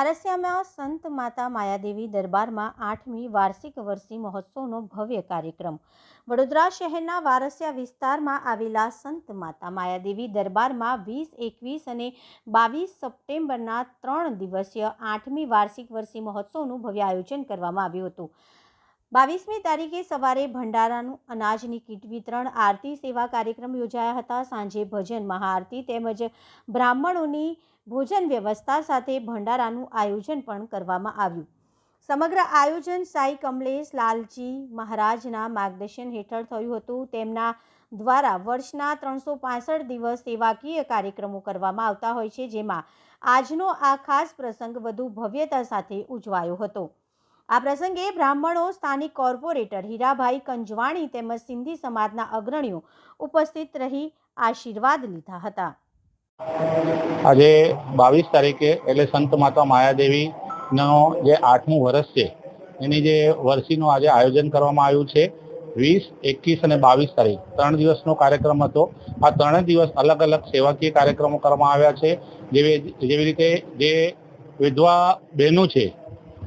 વારસિયામાં સંત માતા માયાદેવી દરબારમાં આઠમી વાર્ષિક વર્ષી મહોત્સવનો ભવ્ય કાર્યક્રમ. વડોદરા શહેરના વારસિયા વિસ્તારમાં આવેલા સંત માતા માયાદેવી દરબારમાં વીસ એકવીસ અને બાવીસ સપ્ટેમ્બરના ત્રણ દિવસીય આઠમી વાર્ષિક વર્ષી મહોત્સવનું ભવ્ય આયોજન કરવામાં આવ્યું હતું. બાવીસમી તારીખે સવારે ભંડારાનું અનાજની કીટ વિતરણ, આરતી સેવા કાર્યક્રમ યોજાયા હતા. સાંજે ભજન, મહાઆરતી તેમજ બ્રાહ્મણોની ભોજન વ્યવસ્થા સાથે ભંડારાનું આયોજન પણ કરવામાં આવ્યું. સમગ્ર આયોજન સાઈ કમલેશ લાલજી મહારાજના માર્ગદર્શન હેઠળ થયું હતું. તેમના દ્વારા વર્ષના ત્રણસો પાસઠ દિવસ સેવાકીય કાર્યક્રમો કરવામાં આવતા હોય છે, જેમાં આજનો આ ખાસ પ્રસંગ વધુ ભવ્યતા સાથે ઉજવાયો હતો. આ પ્રસંગે બ્રાહ્મણો, સ્થાનિક કોર્પોરેટર હીરાભાઈ કંજવાણી તેમજ સિંધી સમાજના અગ્રણીઓ ઉપસ્થિત રહી આશીર્વાદ લીધા હતા. આજે બાવીસ તારીખે એટલે સંત માતા માયાદેવીનો જે આઠમું વર્ષ છે, એની જે વર્ષીનું આજે આયોજન કરવામાં આવ્યું છે, વીસ, એકવીસ અને બાવીસ તારીખ. ત્રણ દિવસનો કાર્યક્રમ હતો. આ ત્રણેય દિવસ અલગ અલગ સેવાકીય કાર્યક્રમો કરવામાં આવ્યા છે. જેવી જેવી રીતે જે વિધવા બહેનો છે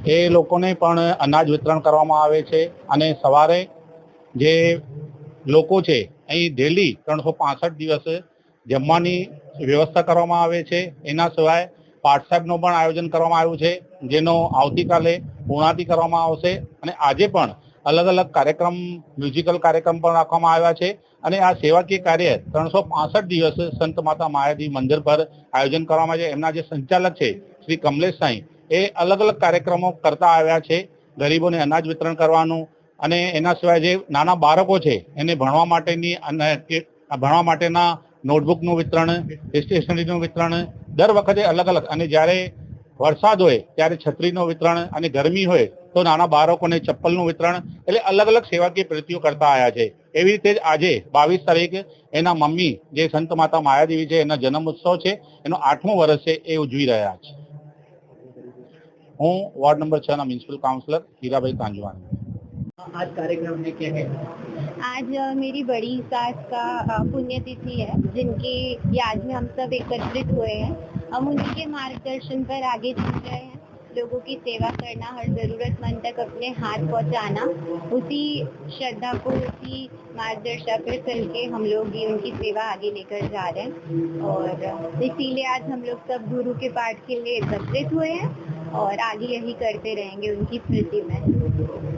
એ લોકોને પણ અનાજ વિતરણ કરવામાં આવે છે અને સવારે જે લોકો છે, અહીં ડેલી ત્રણસો પાસઠ દિવસે જમવાની વ્યવસ્થા કરવામાં આવે છે. એના સિવાય પાઠ સાહેબનું પણ આયોજન કરવામાં આવ્યું છે, જેનો આવતીકાલે પૂર્ણાથી કરવામાં આવશે અને આજે પણ અલગ અલગ કાર્યક્રમ મ્યુઝિકલ કાર્યક્રમ પણ રાખવામાં આવ્યા છે અને આ સેવાકીય કાર્ય ત્રણસો પાસઠ દિવસ સંત માતા માયાજી મંદિર પર આયોજન કરવામાં આવે છે. એમના જે સંચાલક છે, શ્રી કમલેશ સાંઈ એ અલગ અલગ કાર્યક્રમો કરતા આવ્યા છે. ગરીબોને અનાજ વિતરણ કરવાનું અને એના સિવાય જે નાના બાળકો છે, એને ભણવા માટેની અને ભણવા માટેના નોટબુકનું વિતરણ, સ્ટેશનરીનું વિતરણ દર વખતે અલગ અલગ. અને જ્યારે વરસાદ હોય, ત્યારે છત્રીનું વિતરણ અને ગરમી હોય, તો નાના બાળકોને ચપ્પલનું વિતરણ એટલે અલગ અલગ સેવાકીય પ્રવૃત્તિઓ કરતા આવ્યા છે. એવી રીતે જ આજે બાવીસ તારીખે એના મમ્મી જે સંત માતા માયાદેવી છે, એના જન્મ ઉત્સવ છે, એનો આઠમું વર્ષ છે, એ ઉજવી રહ્યા છે. હું વોર્ડ નંબર છ ના મ્યુનિસિપલ કાઉન્સિલર હીરાભાઈ કાંજવાણી आज कार्यक्रम है क्या है आज अ, मेरी बड़ी सास का अ, पुण्यतिथि है जिनकी याद में हम सब एकत्रित हुए हैं हम उनके मार्गदर्शन पर आगे चल रहे हैं लोगों की सेवा करना हर जरूरतमंद तक अपने हाथ पहुंचाना उसी श्रद्धा को उसी मार्गदर्शन पर चल के हम लोग भी उनकी सेवा आगे लेकर जा रहे हैं और अ, इसीलिए आज हम लोग सब गुरु के पाठ के लिए एकत्रित हुए हैं और आगे यही करते रहेंगे उनकी स्मृति में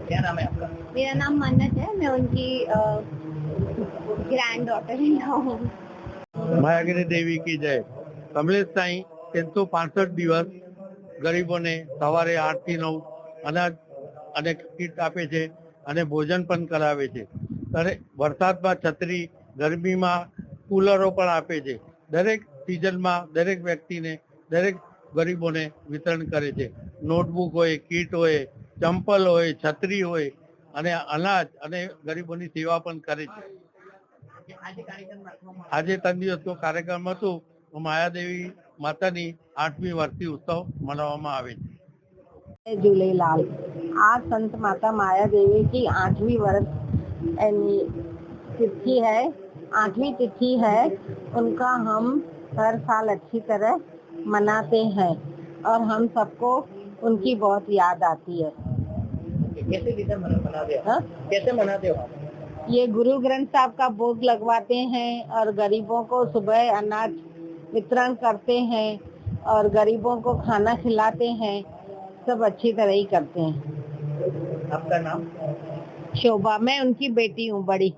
क्या नाम है आपका मेरा नाम मन्नत है मैं उनकी ग्रैंड डॉटर हूँ માયાગીરી દેવી કી જય કમલેશ સાંઈ ત્રણસો પાસઠ દિવસ ગરીબોને સવારે આઠ થી નવ અનાજ અને કીટ આપે છે અને ભોજન પણ કરાવે છે અને વરસાદમાં છત્રી ગરમીમાં કુલરો પણ આપે છે દરેક સિઝનમાં દરેક વ્યક્તિને દરેક ગરીબોને વિતરણ કરે છે નોટબુક હોય કીટ હોય ચંપલ હોય છત્રી હોય અને અનાજ અને ગરીબોની સેવા પણ કરે છે આજે કાર્યક્રમ રાખવામાં આજે ત્રણ દિવસનો કાર્યક્રમ હતું માયાદેવી માતાની આઠમી વર્ષી ઉત્સવ મનાવવામાં આવે છે जय झूलेलाल आज संत माता माया देवी की आठवीं वर्ष यानी तिथि है आठवीं तिथि है उनका हम हर साल अच्छी तरह मनाते हैं और हम सबको उनकी बहुत याद आती है। कैसे मनाते हो? हाँ? कैसे मनाते हो ये गुरु ग्रंथ साहब का भोग लगवाते हैं और गरीबों को सुबह अनाज वितरण करते हैं और गरीबों को खाना खिलाते हैं सब अच्छी तरह ही करते हैं। आपका नाम? शोभा मैं उनकी बेटी हूँ बड़ी।